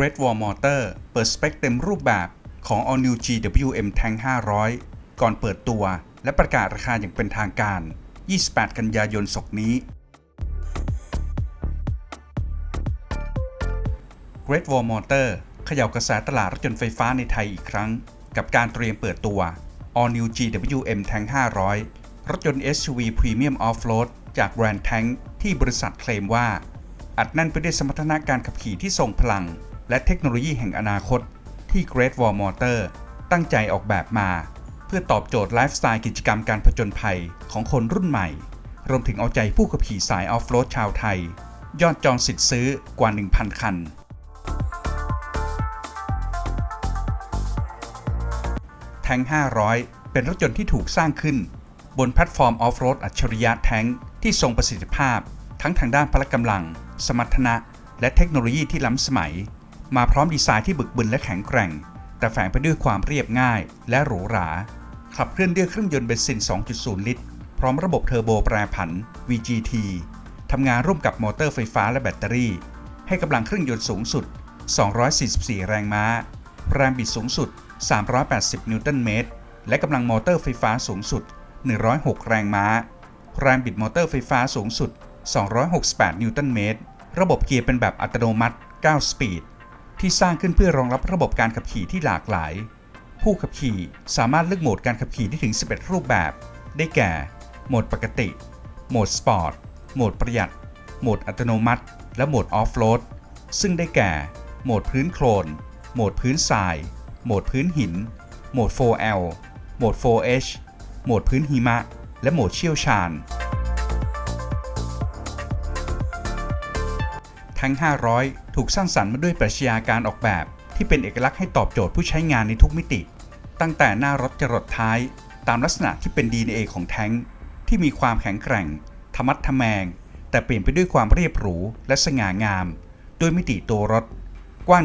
Great Wall Motor เปิดสเปคเต็มรูปแบบของ All New GWM Tank 500 ก่อนเปิดตัว และประกาศราคาอย่างเป็นทางการ 28 กันยายนศกนี้ Great Wall Motor เขย่ากระแสตลาดรถยนต์ไฟฟ้าในไทยอีกครั้ง กับการเตรียมเปิดตัว All New GWM Tank 500 รถยนต์ SUV Premium Off-road จากแบรนด์ Tank ที่บริษัทเคลมว่าอัดแน่นไปด้วยสมรรถนะการขับขี่ที่ทรงพลัง และเทคโนโลยีแห่งอนาคตที่ Great Wall Motor ตั้งใจออกแบบมา เพื่อตอบโจทย์ไลฟ์สไตล์กิจกรรมการผจญภัยของคนรุ่นใหม่ รวมถึงเอาใจผู้ขับขี่สายออฟโรดชาวไทย ยอดจองสิทธิ์ซื้อกว่า 1,000 คัน แทง500 เป็นรถยนต์ที่ถูกสร้างขึ้น บนแพลตฟอร์มออฟโรดอัจฉริยะแทงที่ทรงประสิทธิภาพ ทั้งทางด้านพละกำลัง สมรรถนะ และเทคโนโลยีที่ล้ำสมัย มาพร้อมดีไซน์ที่บึกบึนและแข็งแกร่ง แต่แฝงไปด้วยความเรียบง่ายและหรูหรา ขับเคลื่อนด้วยเครื่องยนต์เบนซิน 2.0 ลิตร พร้อมระบบเทอร์โบแปรผัน VGT ทำงานร่วมกับมอเตอร์ไฟฟ้าและแบตเตอรี่ ให้กำลังเครื่องยนต์สูงสุด 244 แรงม้า แรงบิดสูงสุด 380 นิวตันเมตร และกำลังมอเตอร์ไฟฟ้าสูงสุด 106 แรงม้า แรงบิดมอเตอร์ไฟฟ้าสูงสุด 268 นิวตันเมตร ระบบเกียร์เป็นแบบอัตโนมัติ 9 สปีด ที่สร้างขึ้นเพื่อรองรับระบบการขับขี่ที่หลากหลาย ผู้ขับขี่สามารถเลือกโหมดการขับขี่ได้ถึง 11 รูปแบบ ได้แก่ โหมดปกติ โหมดสปอร์ต โหมดประหยัด โหมดอัตโนมัติ และโหมดออฟโรด ซึ่งได้แก่ โหมดพื้นโคลน โหมดพื้นทราย โหมดพื้นหิน โหมด 4L โหมด 4H โหมดพื้นหิมะ และโหมดเชี่ยวชาญ ทั้ง 500 ถูกสร้างสรรค์มาด้วยปรัชญาการออกแบบ ที่เป็นเอกลักษณ์ให้ตอบโจทย์ผู้ใช้งานในทุกมิติ ตั้งแต่หน้ารถจรดท้าย ตามลักษณะที่เป็น DNA ของแท้งที่มีความแข็งแกร่ง ธรรมัดทะแมง แต่เปลี่ยนไปด้วยความเรียบหรู และสง่างาม ด้วยมิติตัวรถ กว้าง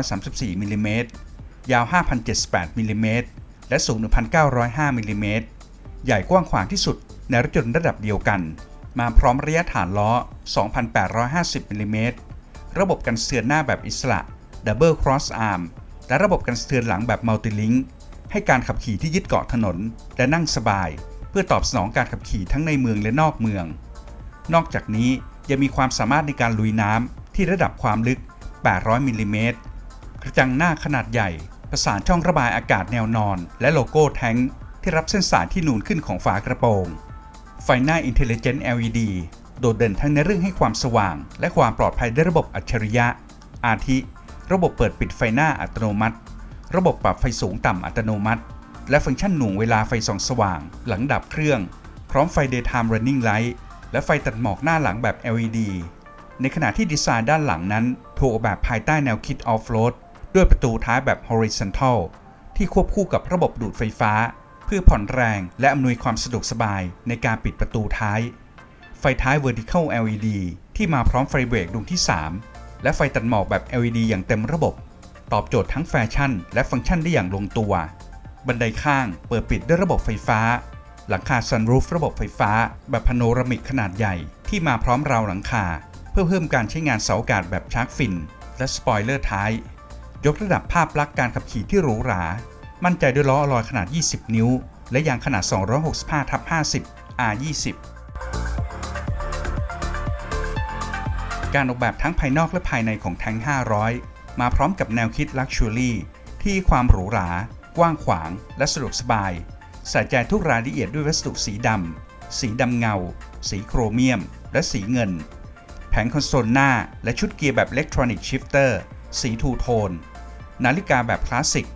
1,934มิลลิเมตรยาว 5,078มิลลิเมตรและสูง 1,905มิลลิเมตรใหญ่กว้างขวางที่สุดในรถยนต์ระดับเดียวกัน มาพร้อมระยะฐานล้อ 2,850มิลลิเมตรระบบกันเทือนหน้าแบบอิสระ Double Cross Arm และระบบกันเทือนหลังแบบ Multilink ให้การขับขี่ที่ยึดเกาะถนน และนั่งสบาย เพื่อตอบสนองการขับขี่ทั้งในเมืองและนอกเมือง นอกจากนี้ยังมีความสามารถในการลุยน้ำที่ระดับความลึก 800มิลลิเมตรกระจังหน้าขนาดใหญ่ ประสานช่องระบายอากาศแนวนอน และโลโก้แท้งที่รับเส้นสายที่นูนขึ้นของฝากระโปรง ไฟหน้า Intelligent LED โดดเด่นทั้งในเรื่องให้ความสว่าง และความปลอดภัยด้วยระบบอัจฉริยะ อาทิ ระบบเปิดปิดไฟหน้าอัตโนมัติ ระบบปรับไฟสูงต่ำอัตโนมัติ และฟังก์ชันหน่วงเวลาไฟส่องสว่าง หลังดับเครื่อง พร้อมไฟ Daytime Running Light และไฟตัดหมอกหน้าหลังแบบ LED ในขณะที่ดีไซน์ด้านหลังนั้นถูกออกแบบภายใต้แนวคิด Off-road ด้วยประตูท้ายแบบ Horizontal ที่ควบคู่กับระบบดูดไฟฟ้า เพื่อผ่อนแรงและอำนวยความสะดวกสบายในการปิดประตูท้าย ไฟท้าย Vertical LED ที่มาพร้อมไฟเบรกดวงที่ 3 และไฟตัดหมอกแบบ LED อย่างเต็มระบบ ตอบโจทย์ทั้งแฟชั่น และฟังก์ชันได้อย่างลงตัว บันไดข้างเปิดปิดด้วยระบบไฟฟ้า หลังคาซันรูฟระบบไฟฟ้า แบบพาโนรามิกขนาดใหญ่ ที่มาพร้อมราวหลังคา เพื่อเพิ่มการใช้งานเสาอากาศแบบชาร์กฟิน และสปอยเลอร์ท้าย ยกระดับภาพลักษณ์การขับขี่ที่หรูหรา มั่นใจด้วยล้ออลอยขนาด 20 นิ้ว และยางขนาด 265ทับ50 R20 การออกแบบทั้งภายนอกและภายในของแทง500 มาพร้อมกับแนวคิด Luxury ที่ความหรูหรา กว้างขวาง และสะดวกสบาย ใส่ใจทุกรายละเอียดด้วยวัสดุสีดำ สีดำเงา สีโครเมียม และสีเงิน แผงคอนโซลหน้า และชุดเกียร์แบบ Electronic Shifter สีทูโทน นาฬิกาแบบคลาสสิก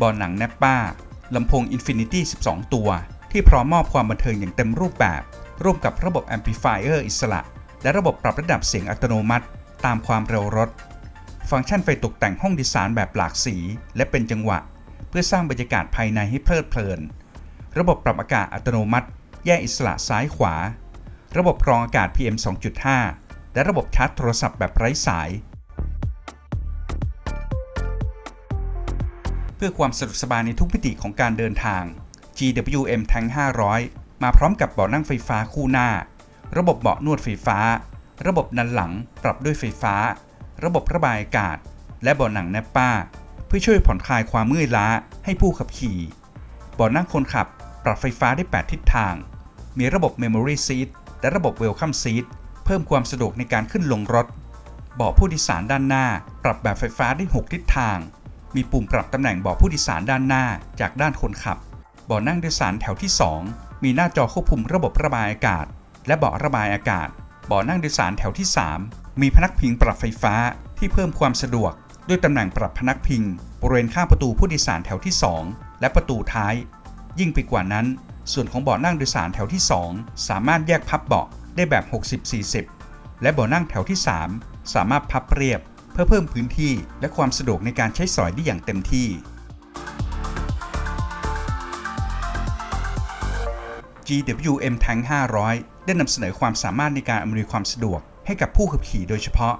บอลหนังแนปป้าลำโพง Infinity 12 ตัว ที่พร้อมมอบความบันเทิงอย่างเต็มรูปแบบ ร่วมกับระบบ Amplifier อิสระ และระบบปรับระดับเสียงอัตโนมัติ ตามความเร็วรถ ฟังก์ชันไฟตกแต่งห้องดีไซน์แบบหลากสี และเป็นจังหวะ เพื่อสร้างบรรยากาศภายในให้เพลิดเพลิน ระบบปรับอากาศอัตโนมัติ แยกอิสระซ้ายขวา ระบบกรองอากาศ PM 2.5 และระบบชาร์จโทรศัพท์แบบไร้สาย เพื่อความสะดวกสบายในทุกมิติของการเดินทาง GWM Tank 500 มาพร้อมกับเบาะนั่งไฟฟ้าคู่หน้า ระบบเบาะนวดไฟฟ้า ระบบนันหลังปรับด้วยไฟฟ้า ระบบระบายอากาศ และเบาะหนังแนปป้า เพื่อช่วยผ่อนคลายความเมื่อยล้าให้ผู้ขับขี่เบาะนั่งคนขับ ปรับไฟฟ้าได้ 8 ทิศทาง มีระบบ Memory Seat และระบบ Welcome Seat เพิ่มความสะดวกในการขึ้นลงรถเบาะผู้โดยสารด้านหน้า ปรับแบบไฟฟ้าได้ 6 ทิศทาง มีปุ่มปรับตำแหน่งเบาะผู้โดยสารด้านหน้าจากด้านคนขับ เบาะนั่งโดยสารแถวที่ 2 มีหน้าจอควบคุมระบบระบายอากาศ และเบาะระบายอากาศ เบาะนั่งโดยสารแถวที่ 3 มีพนักพิงปรับไฟฟ้าที่เพิ่มความสะดวก ด้วยตำแหน่งปรับพนักพิงบริเวณข้างประตูผู้โดยสารแถวที่ 2 และประตูท้าย ยิ่งไปกว่านั้น ส่วนของเบาะนั่งโดยสารแถวที่ 2 สามารถแยกพับเบาะได้แบบ 60-40 และเบาะนั่งแถวที่ 3 สามารถพับเรียบ พื่อเพิ่มพื้นที่และความสะดวกในการใช้สอยได้อย่างเต็มที่ GWM Tank 500 ได้นำเสนอความสามารถในการอำนวยความสะดวกให้กับผู้ขับขี่โดยเฉพาะ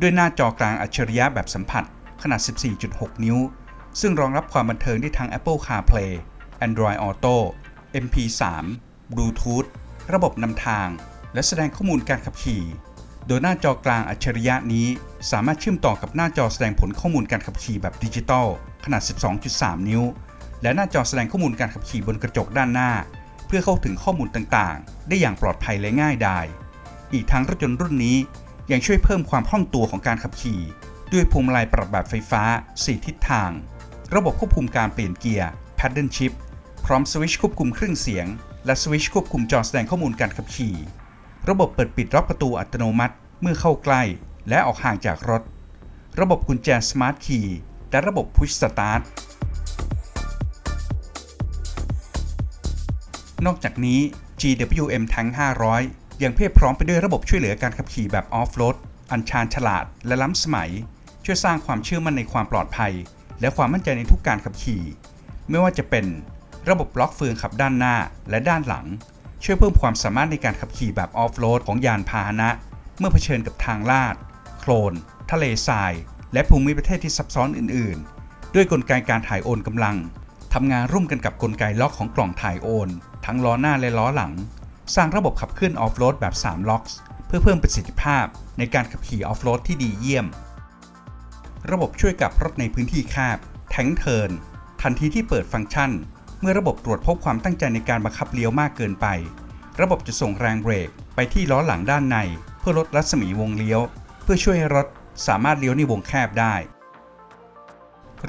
ด้วยหน้าจอกลางอัจฉริยะแบบสัมผัส ขนาด 14.6 นิ้ว ซึ่งรองรับความบันเทิงได้ทั้ง Apple CarPlay Android Auto MP3 Bluetooth ระบบนำทาง และแสดงข้อมูลการขับขี่ โดยหน้าจอกลางอัจฉริยะนี้ สามารถเชื่อมต่อกับหน้าจอแสดงผลข้อมูลการขับขี่แบบดิจิตอลขนาด 12.3 นิ้ว และหน้าจอแสดงข้อมูลการขับขี่บนกระจกด้านหน้า เพื่อเข้าถึงข้อมูลต่างๆ ได้อย่างปลอดภัยและง่ายดาย อีกทั้งรถยนต์รุ่นนี้ยังช่วยเพิ่มความคล่องตัวของการขับขี่ ด้วยพวงมาลัยปรับแบบไฟฟ้า 4 ทิศทาง ระบบควบคุมการเปลี่ยนเกียร์ Paddle Shift พร้อมสวิตช์ควบคุมเครื่องเสียง และสวิตช์ควบคุมจอแสดงข้อมูลการขับขี่ ระบบเปิดปิดล็อกประตูอัตโนมัติเมื่อเข้าใกล้ และออกห่างจากรถ ระบบกุญแจสมาร์ทคีย์และระบบ Push Start นอกจากนี้ GWM Tank 500 ยังเพียบพร้อมไปด้วยระบบช่วยเหลือการขับขี่แบบออฟโรด อันชาญฉลาด และล้ำสมัย ช่วยสร้างความเชื่อมั่นในความปลอดภัย และความมั่นใจในทุกการขับขี่ ไม่ว่าจะเป็น ระบบล็อกเฟืองขับด้านหน้าและด้านหลัง ช่วยเพิ่มความสามารถในการขับขี่แบบออฟโรดของยานพาหนะ เมื่อเผชิญกับทางลาด โคลน ทะเลทราย และภูมิประเทศที่ซับซ้อนอื่น ๆ ด้วยกลไกการถ่ายโอนกำลังทำงานร่วมกันกับกลไกล็อกของกล่องถ่ายโอน ทั้งล้อหน้าและล้อหลัง สร้างระบบขับเคลื่อนออฟโรดแบบ 3 ล็อกเพื่อเพิ่มประสิทธิภาพในการขับขี่ออฟโรดที่ดีเยี่ยม ระบบช่วยกับรถในพื้นที่แคบแทงเทินทันทีที่เปิดฟังก์ชัน เมื่อระบบตรวจพบความตั้งใจในการบังคับเลี้ยวมากเกินไป ระบบจะส่งแรงเบรกไปที่ล้อหลังด้านใน เพื่อลดรัศมีวงเลี้ยว เพื่อช่วยให้รถสามารถเลี้ยวในวงแคบได้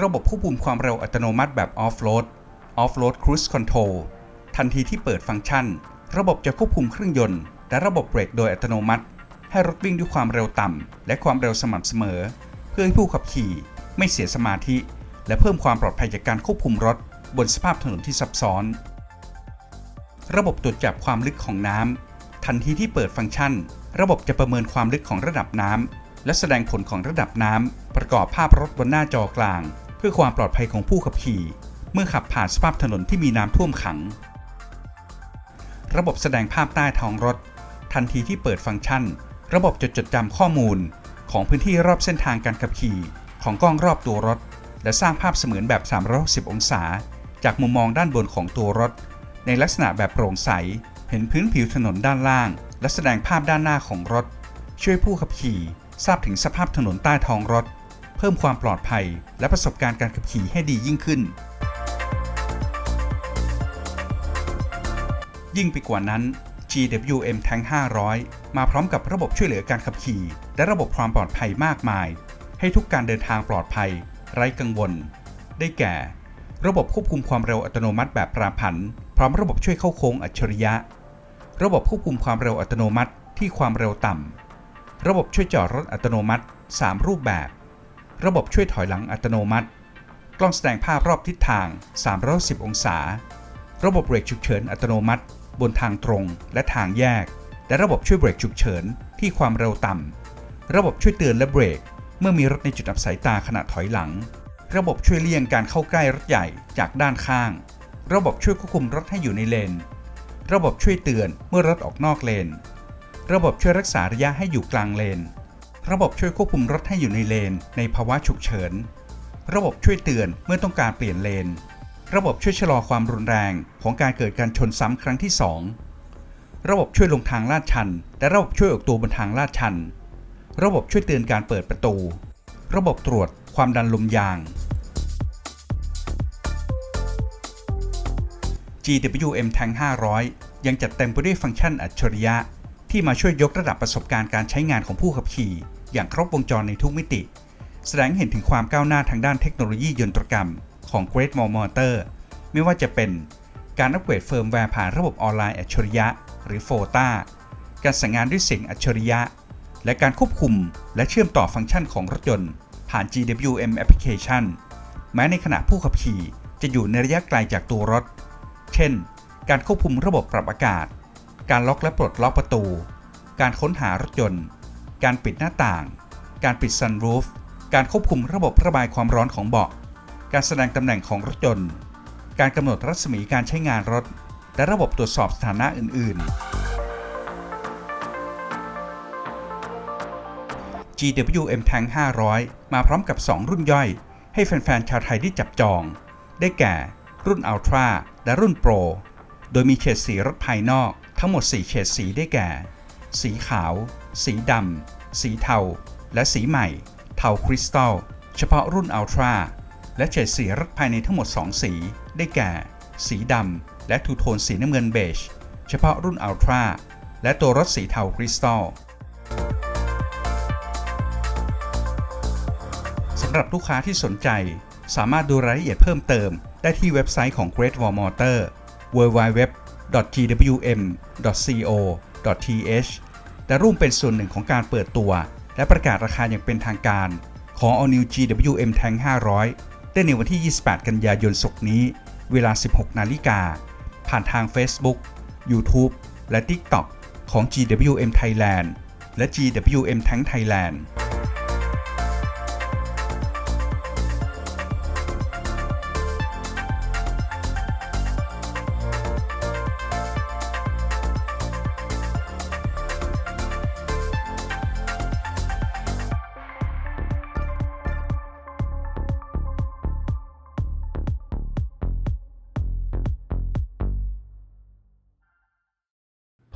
ระบบควบคุมความเร็วอัตโนมัติแบบออฟโรด Off-Road Cruise Control ทันทีที่เปิดฟังก์ชัน ระบบจะควบคุมเครื่องยนต์ และระบบเบรกโดยอัตโนมัติ ให้รถวิ่งด้วยความเร็วต่ำ และความเร็วสม่ำเสมอ เพื่อให้ผู้ขับขี่ไม่เสียสมาธิ และเพิ่มความปลอดภัยจากการควบคุมรถ บนสภาพถนนที่ซับซ้อน ระบบตรวจจับความลึกของน้ำทันทีที่เปิดฟังก์ชัน ระบบจะประเมินความลึกของระดับน้ำและแสดงผลของระดับน้ำประกอบภาพรถบนหน้าจอกลาง เพื่อความปลอดภัยของผู้ขับขี่ เมื่อขับผ่านสภาพถนนที่มีน้ำท่วมขัง ระบบแสดงภาพใต้ท้องรถ ทันทีที่เปิดฟังก์ชัน ระบบจะจดจำข้อมูล ของพื้นที่รอบเส้นทางการขับขี่ของกล้องรอบตัวรถและสร้างภาพเสมือนแบบ 360 องศา จากมุมมองด้านบนของตัวรถ ในลักษณะแบบโปร่งใส เห็นพื้นผิวถนนด้านล่าง และแสดงภาพด้านหน้าของรถ ช่วยผู้ขับขี่ ทราบถึงสภาพถนนใต้ท้องรถ เพิ่มความปลอดภัย และประสบการณ์การขับขี่ให้ดียิ่งขึ้น ยิ่งไปกว่านั้น GWM Tank 500 มาพร้อมกับระบบช่วยเหลือการขับขี่ และระบบความปลอดภัยมากมาย ให้ทุกการเดินทางปลอดภัย ไร้กังวล ได้แก่ ระบบควบคุมความเร็วอัตโนมัติแบบปราผัน พร้อมระบบช่วยเข้าโค้งอัจฉริยะ ระบบควบคุมความเร็วอัตโนมัติที่ความเร็วต่ำ ระบบช่วยจอดรถอัตโนมัติ 3 รูปแบบ ระบบช่วยถอยหลังอัตโนมัติ กล้องแสดงภาพรอบทิศทาง 310 องศา ระบบเบรกฉุกเฉินอัตโนมัติ บนทางตรงและทางแยก และระบบช่วยเบรกฉุกเฉินที่ความเร็วต่ำ ระบบช่วยเตือนและเบรก เมื่อมีรถในจุดอับสายตาขณะถอยหลัง ระบบช่วยเลี่ยงการเข้าใกล้รถใหญ่จากด้านข้าง ระบบช่วยควบคุมรถให้อยู่ในเลน ระบบช่วยเตือนเมื่อรถออกนอกเลน ระบบช่วยรักษาระยะให้อยู่กลางเลน ระบบช่วยควบคุมรถให้อยู่ในเลน ในภาวะฉุกเฉิน ระบบช่วยเตือนเมื่อต้องการเปลี่ยนเลน ระบบช่วยชะลอความรุนแรงของการเกิดการชนซ้ำครั้งที่ 2 ระบบช่วยลงทางลาดชัน และระบบช่วยออกตัวบนทางลาดชัน ระบบช่วยเตือนการเปิดประตู ระบบตรวจ ความดันลมยาง GWM Tank 500 ยังจัดเต็มไปด้วยฟังก์ชันอัจฉริยะ ที่มาช่วยยกระดับประสบการณ์การใช้งานของผู้ขับขี่ อย่างครบวงจรในทุกมิติ แสดงเห็นถึงความก้าวหน้าทางด้านเทคโนโลยียนตรกรรมของ Great Wall Motor ไม่ว่าจะเป็นการอัปเกรดเฟิร์มแวร์ผ่านระบบออนไลน์อัจฉริยะ หรือ FOTA การสั่งงานด้วยเสียงอัจฉริยะ และการควบคุมและเชื่อมต่อฟังก์ชันของรถยนต์ ผ่าน GWM Application แม้ในขณะผู้ขับขี่จะอยู่ในระยะไกลจากตัวรถ เช่น การควบคุมระบบปรับอากาศ การล็อกและปลดล็อกประตู การค้นหารถยนต์ การปิดหน้าต่าง การปิดซันรูฟ การควบคุมระบบระบายความร้อนของเบาะ การแสดงตำแหน่งของรถยนต์ การกำหนดรัศมีการใช้งานรถ และระบบตรวจสอบสถานะอื่น ๆ GWM Tank 500 มาพร้อมกับ 2 รุ่นย่อย ให้แฟนๆ ชาวไทยได้จับจอง ได้แก่ รุ่น Ultra และรุ่น Pro โดยมีเฉดสีรถภายนอกทั้งหมด 4 เฉดสีได้แก่ สีขาว สีดำ สีเทา และสีใหม่ เทาคริสตัล เฉพาะรุ่น Ultra และเฉดสีรถภายในทั้งหมด 2 สี ได้แก่ สีดำ และทูโทนสีน้ำเงินเบจ เฉพาะรุ่น Ultra และตัวรถสีเทาคริสตัล สำหรับลูกค้าที่สนใจ สามารถดูรายละเอียดเพิ่มเติม ได้ที่เว็บไซต์ของ Great Wall Motor www.gwm.co.th และร่วมเป็นส่วนหนึ่งของการเปิดตัว และประกาศราคาอย่างเป็นทางการ ของ All New GWM Tank 500 ได้ในวันที่ 28 กันยายนศกนี้ เวลา 16 นาฬิกา ผ่านทาง Facebook YouTube และ TikTok ของ GWM Thailand และ GWM Tank Thailand